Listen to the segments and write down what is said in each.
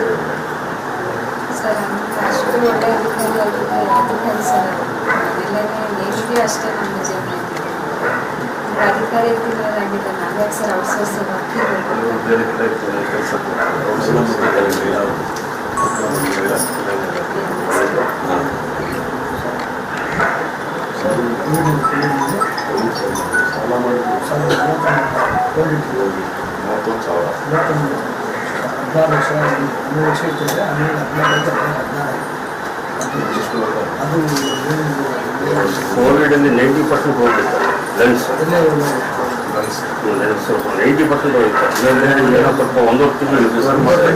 ಆಶ್ಚರ್ಯ ಇದೆ. ಸರ್ ಅಷ್ಟು ಒಳ್ಳೆ ಅಧಿಕಾರಿ ಆಗಿಲ್ಲ ಅಧಿಕಾರಿ ಸರ್ ಮನೆಯಲ್ಲೇ ಏನಿದೆಯೋ ಅಷ್ಟೇ ನಮ್ಮ ಜೀವನ ಈಗ ಅಧಿಕಾರಿ ಇದ್ದಿರೋದಾಗಿಲ್ಲ ನಾವ್ಯಾಕೆ ಸರ್ ಔಟ್ಸೋರ್ಸ್ ಹಾಕಿರ್ಬೇಕು ಕೆಲವು ಬೇರೆ ಕಡೆ ಕೆಲಸ ಸಾಲ ಮಾಡಿ ಮೂವತ್ತೊಂದು ಸಾವಿರ ಹದಿನಾರು ಲಕ್ಷ ಮೂರು ವರ್ಷ ಇರ್ತದೆ ಆಮೇಲೆ ಹದಿನಾರು ಹದಿನಾರು ಎಷ್ಟು ಬರ್ತದೆ? ಅದು ಕೋವಿಡ್ ಅಲ್ಲಿ ನೈಂಟಿ ಪರ್ಸೆಂಟ್ ಹೋಗಿತ್ತು ಲೆನ್ಸ್ ಎಲ್ಲೇ ಲಂಗ್ಸ್. ಲೆನ್ಸ್ ನೈಂಟಿ ಪರ್ಸೆಂಟ್ ಹೋಗಿತ್ತು ಇನ್ನೊಂದು ಏನೋ ಸ್ವಲ್ಪ ಒಂದೂವರೆ ತಿಂಗಳು ರಿಸರ್ವ್ ಮಾಡಿ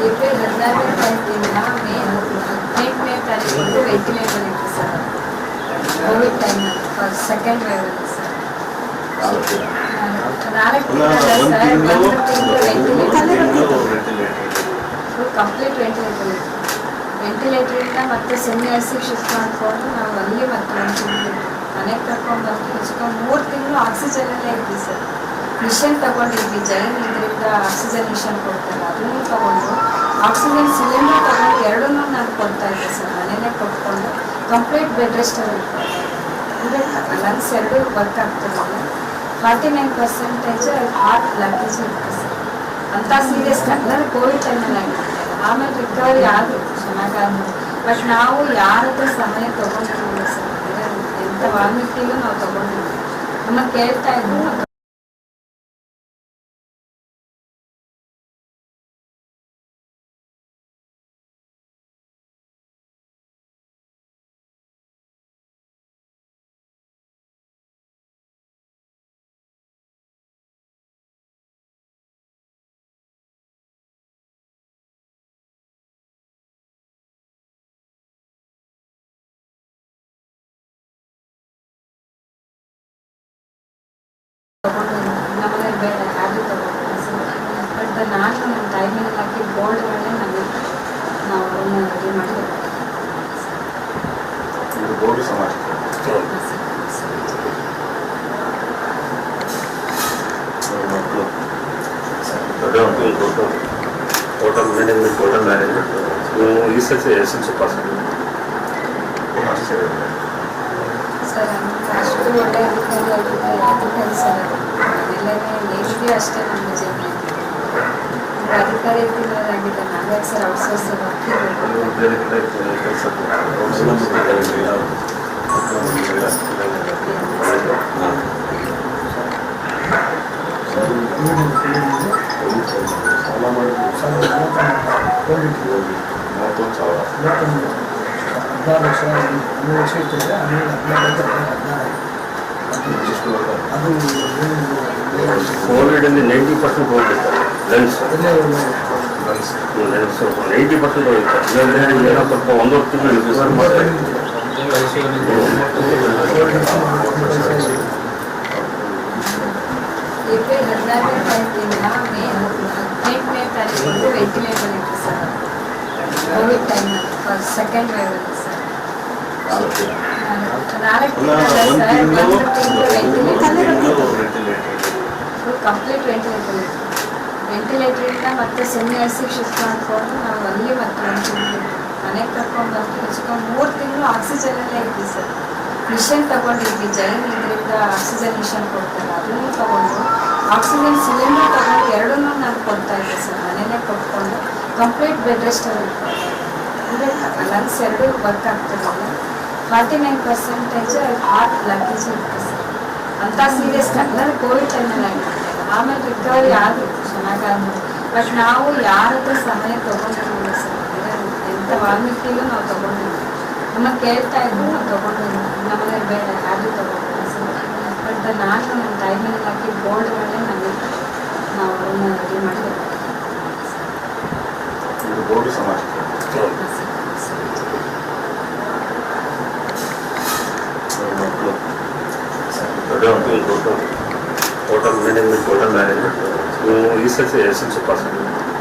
ಏಪ್ರಿಲ್ ಹದಿನಾರನೇ ತಾರೀಕಿಂದ ಮೇ ಹದಿನೆಂಟನೇ ತಾರೀಕು complete ventilator ವೆಂಟಿಲೇಟರಿಂದ ಮತ್ತೆ ಸೆಮಿ ಐಸಿಗೆ ಶಿಫ್ಟ್ ಮಾಡಿಕೊಂಡು ನಾವು ಅಲ್ಲಿ ಮತ್ತೆ ಮನೆಗೆ ಕರ್ಕೊಂಡು ಬಂದು ಹೆಚ್ಚಿಕೊಂಡು ಮೂರು ತಿಂಗಳು ಆಕ್ಸಿಜನಲ್ಲೇ ಇದ್ವಿ ಸರ್ ಮಿಷನ್ ತಗೊಂಡಿದ್ವಿ ಜೈನ್ ಇದರಿಂದ ಆಕ್ಸಿಜನ್ ಮಿಷನ್ ಕೊಡ್ತಾರೆ ಅದನ್ನು ತಗೊಂಡು ಆಕ್ಸಿಜನ್ ಸಿಲಿಂಡರ್ ತಗೊಂಡು ಎರಡನ್ನೂ ನಾನು ಕೊಡ್ತಾ ಇದ್ದೆ ಸರ್ ಮನೆಯಲ್ಲೇ ಕೊಟ್ಕೊಂಡು ಕಂಪ್ಲೀಟ್ ಬೆಡ್ ರೆಸ್ಟಲ್ಲಿ ಅಂದರೆ ಲಂಗ್ಸ್ ಎರಡು ವರ್ಕ್ ಆಗ್ತಿರಲಿಲ್ಲ forty nine percentage heart blockage ಇರುತ್ತೆ ಸರ್ ಅಂತ ಸೀರಿಯಸ್ ಅಂದರೆ ಕೋವಿಡ್ ಟೈಮಲ್ಲಿ ಆಗಿರುತ್ತೆ ಆಮೇಲೆ ರಿಕವರಿ ಆದ್ರು ಚೆನ್ನಾಗಾದ್ರು. ಬಟ್ ನಾವು ಯಾರ ಸಮಯ ತಗೊಂಡಿರಲಿಲ್ಲ ಸರ್ ಎಂಥ ವಾಲ್ಮೀಕಿಗೂ ನಾವು ತಗೊಂಡಿದ್ವಿ ನಮ್ಮ ಕೇಳ್ತಾ ಇದ್ರು ನಾವು ನಾನು ನನ್ನ ಟೈಮಿಂಗ್ ಹಾಕಿ ಬೋಲ್ಡ್ ಮಾಡಿ ನಮಗೆ ನಾವು ಅದನ್ನು ರೆಡಿ ಮಾಡಿ board hotel management hotel management ನೀವು ಈ ಪಾಸ್. ಸರ್ ಅಷ್ಟು ಒಳ್ಳೆ ಅಧಿಕಾರಿ ಆಗಿಲ್ಲ ಅಧಿಕಾರಿ ಸರ್ ಮನೆಯಲ್ಲೇ ಏನಿದೆಯೋ ಅಷ್ಟೇ ನಮ್ಮ ಜೀವನ ಹದಿನಾರು ಲಕ್ಷ ಮೂರು ವರ್ಷ ಇರ್ತದೆ ಆಮೇಲೆ ಹದಿನಾರು ಹದಿನಾರು ಎಷ್ಟು ಬರ್ತದೆ? ಅದು ಕೋವಿಡ್ ಅಲ್ಲಿ ನೈಂಟಿ ಪರ್ಸೆಂಟ್ ಹೋಗಿತ್ತು ಲೆನ್ಸ್ ಎಲ್ಲೇ ಲಂಗ್ಸ್. ಲೆನ್ಸ್ ನೈಂಟಿ ಪರ್ಸೆಂಟ್ ಹೋಗಿತ್ತು ಇನ್ನೊಂದು ಏನೋ ಸ್ವಲ್ಪ ಒಂದೂವರೆ ತಿಂಗಳು ರಿಸರ್ವ್ ಮಾಡಿ ಏಪ್ರಿಲ್ ಹದಿನಾರನೇ ತಾರೀಕಿಂದ ಮೇ ಹದಿನೆಂಟನೇ ತಾರೀಕು ವೆಂಟಿಲೇಟರ್ ಇತ್ತು ಸರ್ ಕೋವಿಡ್ ಟೈಮಲ್ಲಿ ಫಸ್ಟ್ ಸೆಕೆಂಡ್ ವೇವಲ್ಲಿ ಸರ್ ಅಲ್ಲ, ಕಂಪ್ಲೀಟ್ ವೆಂಟಿಲೇಟರ್ ವೆಂಟಿಲೇಟರಿಂದ ಮತ್ತೆ ಸೆಮಿ ಐಸಿಗೆ ಶಿಫ್ಟ್ ಮಾಡಿಕೊಂಡು ನಾವು ಅಲ್ಲಿ ಮತ್ತೆ ಮನೆಗೆ ಕರ್ಕೊಂಡು ಹೆಚ್ಚಿಕೊಂಡು ಮೂರು ತಿಂಗಳು ಆಕ್ಸಿಜನಲ್ಲೇ ಇದ್ವಿ ಸರ್. ಮಿಷನ್ ತಗೊಂಡಿದ್ವಿ. ಜೈನ್ ಇದರಿಂದ ಆಕ್ಸಿಜನ್ ಮಿಷನ್ ಕೊಡ್ತಾರೆ. ಅದನ್ನು ತಗೊಂಡು ಆಕ್ಸಿಜನ್ ಸಿಲಿಂಡರ್ ತಗೊಂಡು ಎರಡನ್ನೂ ನಾನು ಕೊಡ್ತಾ ಇದ್ದೆ ಸರ್. ಮನೆಯಲ್ಲೇ ಕೊಟ್ಕೊಂಡು ಕಂಪ್ಲೀಟ್ ಬೆಡ್ ರೆಸ್ಟಲ್ಲಿ ಅಂದರೆ ಲಂಗ್ಸ್ ಎರಡು ವರ್ಕ್ ಆಗ್ತಿರಲಿಲ್ಲ. Forty nine percentage heart blockage ಇರುತ್ತೆ ಸರ್ ಅಂತ ಸೀರಿಯಸ್ ಅಂದರೆ ಕೋವಿಡ್ ಟೈಮಲ್ಲಿ ಆಗಿರುತ್ತೆ ಆಮೇಲೆ ರಿಕವರಿ ಆದ್ರು ಚೆನ್ನಾಗಾದ್ರು ಬಟ್ ನಾವು ಯಾರ ಹತ್ರ ಸಹಾಯ ತಗೊಂಡಿರಲಿಲ್ಲ ಸರ್ ಎಂಥ ವಾಲ್ಮೀಕಿಯಲ್ಲೂ ನಾವು ತಗೊಂಡಿಲ್ಲ ನಮ್ಮ ಕೇಳ್ತಾ ಇದ್ರು ನಾವು ತಗೊಂಡಿಲ್ಲ ನಮ್ಮನೇಲಿ ಬೇಡ ಯಾರು ತಗೊಂಡಿಲ್ಲ ಸರ್ ಬಟ್ ನಾನು ನನ್ನ ಟೈಮಿಂಗ್ ಹಾಕಿ ಬೋರ್ಡ್ ಮೇಲೆ ನಮಗೆ ನಾವು ಅವ್ರನ್ನ ರೆಡಿ ಮಾಡಿ ಸಮಾಜ government, go to hotel management, hotel management. So, research is essence of possibility.